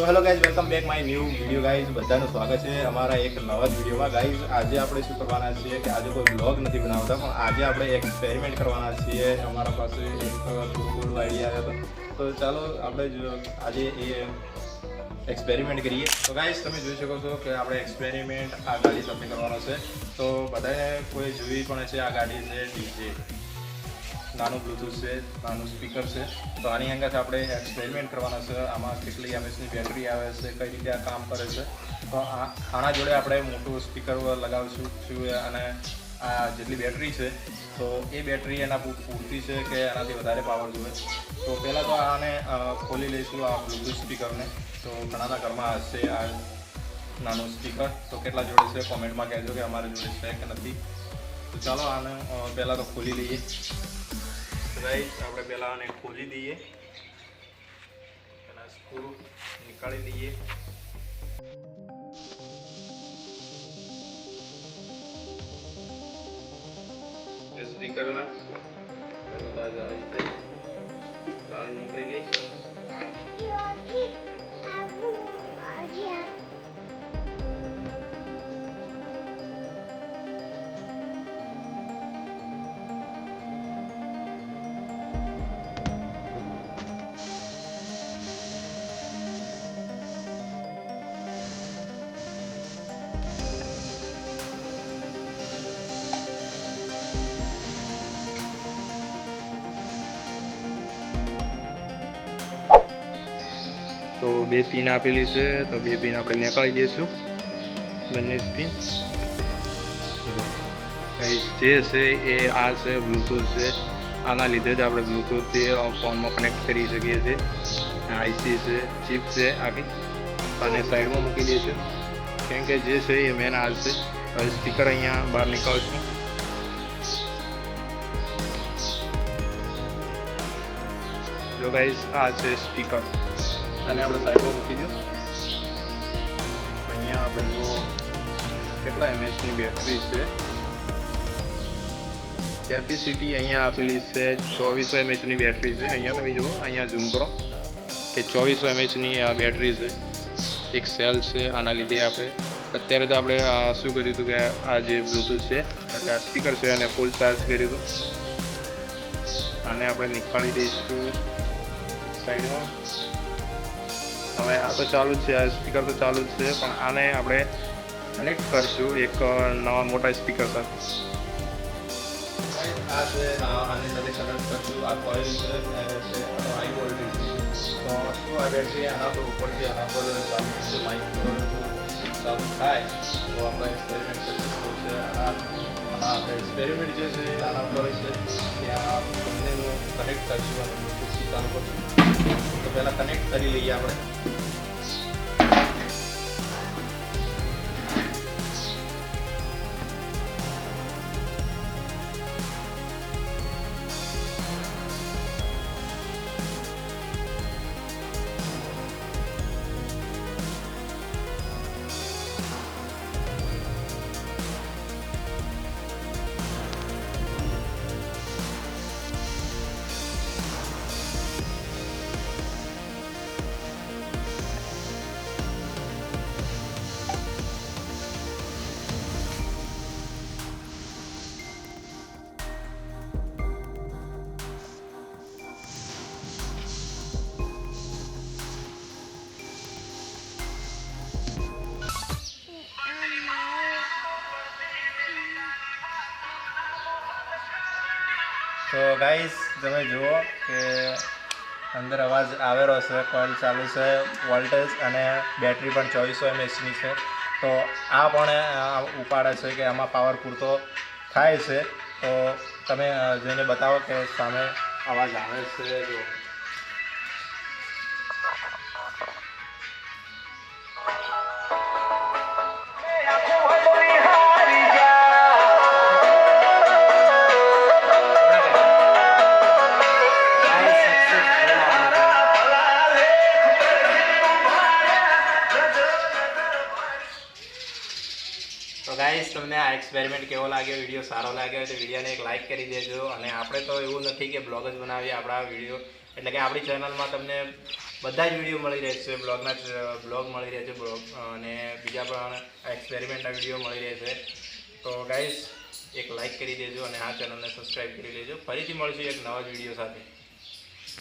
So hello guys welcome back my new video guys બધાનું સ્વાગત છે અમારા એક નવા જ વિડીયોમાં. ગાઈઝ આજે આપણે શું કરવાના છીએ કે આજે કોઈ બ્લોગ નથી બનાવતા, પણ આજે આપણે એક્સપેરિમેન્ટ કરવાના છીએ. અમારા પાસે એક ગુડ આઈડિયા આવ્યો હતો તો ચાલો આપણે આજે એ એક્સપેરિમેન્ટ કરીએ. તો ગાઈઝ તમે જોઈ શકો છો કે આપણે એક્સપેરિમેન્ટ આ ગાડી સાથે કરવાનો છે. તો બધાને કોઈ જોઈ પણ છે આ ગાડી છે, ડીજે. નાનું બ્લૂટૂથ છે નાનું સ્પીકર છે. તો આની અંગત આપણે એક્સપેરિમેન્ટ કરવાના છે. આમાં કેટલી એમએસની બેટરી આવે છે, કઈ રીતે આ કામ કરે છે. તો આ આના જોડે આપણે મોટું સ્પીકર લગાવીશું અને આ જેટલી બેટરી છે, તો એ બેટરી એના પૂરતી છે કે એનાથી વધારે પાવર જોઈએ. તો પહેલાં તો આને ખોલી લઈશું આ બ્લૂટૂથ સ્પીકરને તો ઘણાના ઘરમાં હશે આ નાનું સ્પીકર તો કેટલા જોડે છે? કોમેન્ટમાં કહેજો કે અમારે જોડે છે કે નથી. તો ચાલો આને પહેલાં તો ખોલી લઈએ. રાઈટ આપણે પહેલાં આને ખોલી દઈએ. એના સ્ક્રૂ નીકાળી દઈએ સ્પીકરના બધા જ આ રીતે નીકળી ગઈ. તો બે પિન આપેલી છે, તો બે પિન આપણે નીકાળી દઈશું. બંને પિન જે છે એ આ છે બ્લૂટૂથ છે. આના લીધે જ આપણે બ્લૂટૂથથી ફોનમાં કનેક્ટ કરી શકીએ છીએ. આઈસી છે ચિપ છે, આખી. અને સાઈડમાં મૂકી દઈશું કેમ કે જે છે એ મેન આ છે. હવે સ્પીકર અહીંયા બહાર નીકળશું. જો ગાઈઝ આ છે સ્પીકર અને આપણે સાઈડમાં મૂકી દો અહીંયા આપણે જો કેટલા એમએચની બેટરી છે? કેપેસિટી અહીંયા આપેલી છે ચોવીસો એમએચની બેટરી છે. અહીંયા તમે જુઓ, અહીંયા ઝૂમ કરો કે ચોવીસો એમએચની આ બેટરી છે. એક સેલ છે, આના લીધે આપણે અત્યારે તો આપણે શું કર્યું હતું કે આ જે બ્લૂટૂથ છે એટલે આ સ્પીકર છે અને ફૂલ ચાર્જ કર્યું હતું. આને આપણે નીકાળી દઈશું સાઈડમાં. હવે આ તો ચાલુ જ છે, આ સ્પીકર તો ચાલુ જ છે, પણ આને આપણે કનેક્ટ કરશું એક નવા મોટા સ્પીકર સાથે. આ છે આની કનેક્ટ કરશું આ કોઇલ છે હાઈ વોલ્ટેજ તો શું આ બેટરી આના પર ઉપરથી આના પર છે માઇક થાય તો આપણે એક્સપેરિમેન્ટ છે આ એક્સપેરિમેન્ટ જે છે આના પર છે ત્યાં બંનેનું કનેક્ટ કરશું તો પહેલાં કનેક્ટ કરી લઈએ આપણે. ગાઈસ તમે જુઓ કે અંદર અવાજ આવેલો છે કોઇલ ચાલુ છે વોલ્ટેજ અને બેટરી પણ ચોવીસો એમએચની છે. તો આ પણ ઉપાડે છે કે આમાં પાવર પૂરતો થાય છે. તો તમે જઈને બતાવો કે સામે અવાજ આવે છે, જો આ એક્સપેરિમેન્ટ કેવો લાગ્યો વીડિયો સારો લાગ્યો તો વિડીયોને એક લાઇક કરી દેજો. અને આપણે તો એવું નથી કે બ્લોગ જ બનાવીએ આપણા વીડિયો એટલે કે આપણી ચેનલમાં તમને બધા જ વીડિયો મળી રહેશે બ્લોગના બ્લોગ મળી રહેશે બ્લોગ અને બીજા પણ એક્સપેરિમેન્ટના વીડિયો મળી રહેશે. તો ગાઈઝ એક લાઈક કરી દેજો અને આ ચેનલને સબસ્ક્રાઈબ કરી લેજો ફરીથી મળશું એક નવા જ વીડિયો સાથે.